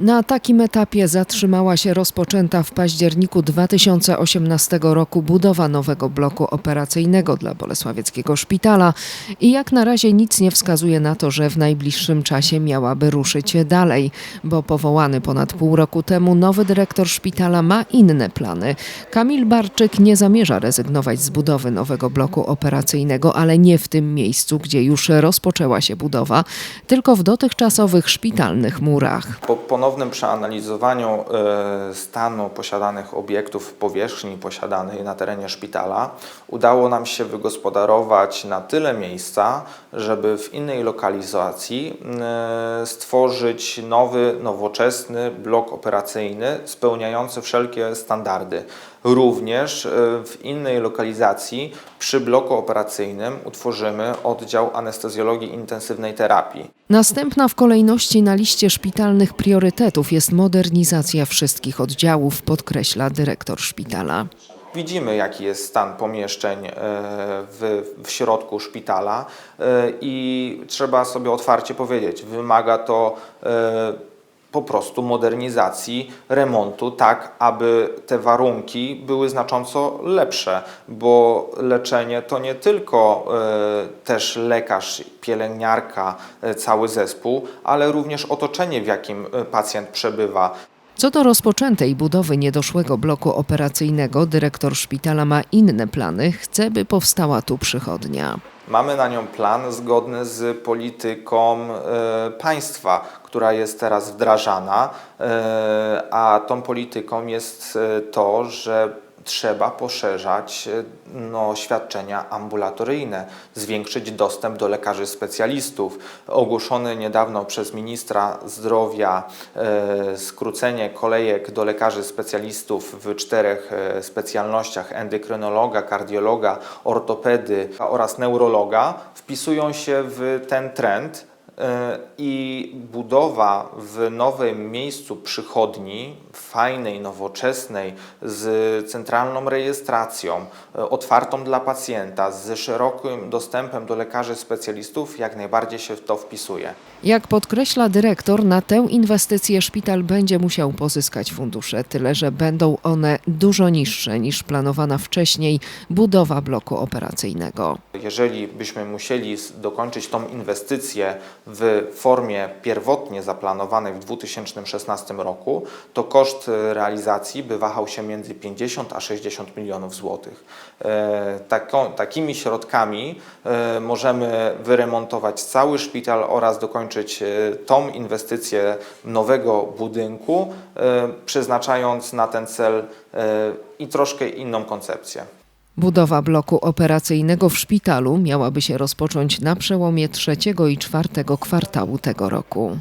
Na takim etapie zatrzymała się rozpoczęta w październiku 2018 roku budowa nowego bloku operacyjnego dla Bolesławieckiego Szpitala i jak na razie nic nie wskazuje na to, że w najbliższym czasie miałaby ruszyć dalej, bo powołany ponad pół roku temu nowy dyrektor szpitala ma inne plany. Kamil Barczyk nie zamierza rezygnować z budowy nowego bloku operacyjnego, ale nie w tym miejscu, gdzie już rozpoczęła się budowa, tylko w dotychczasowych szpitalnych murach. Po ponownym przeanalizowaniu e, stanu posiadanych obiektów, powierzchni posiadanej na terenie szpitala, udało nam się wygospodarować na tyle miejsca, żeby w innej lokalizacji e, stworzyć nowy, nowoczesny blok operacyjny spełniający wszelkie standardy. Również e, w innej lokalizacji przy bloku operacyjnym utworzymy oddział anestezjologii intensywnej terapii. Następna w kolejności na liście szpitalnych priorytetów jest modernizacja wszystkich oddziałów, podkreśla dyrektor szpitala. Widzimy, jaki jest stan pomieszczeń e, w, w środku szpitala e, i trzeba sobie otwarcie powiedzieć, wymaga to e, po prostu modernizacji, remontu, tak aby te warunki były znacząco lepsze, bo leczenie to nie tylko e, też lekarz, pielęgniarka, e, cały zespół, ale również otoczenie, w jakim e, pacjent przebywa. Co do rozpoczętej budowy niedoszłego bloku operacyjnego, dyrektor szpitala ma inne plany, chce, by powstała tu przychodnia. Mamy na nią plan zgodny z polityką e, państwa, która jest teraz wdrażana, e, a tą polityką jest e, to, że trzeba poszerzać e, no, świadczenia ambulatoryjne, zwiększyć dostęp do lekarzy specjalistów. Ogłoszone niedawno przez ministra zdrowia e, skrócenie kolejek do lekarzy specjalistów w czterech e, specjalnościach endokrynologa, kardiologa, ortopedy oraz neurologa wpisują się w ten trend i budowa w nowym miejscu przychodni, fajnej, nowoczesnej, z centralną rejestracją, e, otwartą dla pacjenta, z szerokim dostępem do lekarzy specjalistów, jak najbardziej się w to wpisuje. Jak podkreśla dyrektor, na tę inwestycję szpital będzie musiał pozyskać fundusze, tyle że będą one dużo niższe niż planowana wcześniej budowa bloku operacyjnego. Jeżeli byśmy musieli dokończyć tą inwestycję w formie pierwotnie zaplanowanej w 2016 roku, to koszt e, realizacji by wahał się między 50 a 60 milionów złotych. E, takimi środkami e, możemy wyremontować cały szpital oraz dokończyć tą inwestycję nowego budynku, przeznaczając na ten cel i troszkę inną koncepcję. Budowa bloku operacyjnego w szpitalu miałaby się rozpocząć na przełomie trzeciego i czwartego kwartału tego roku.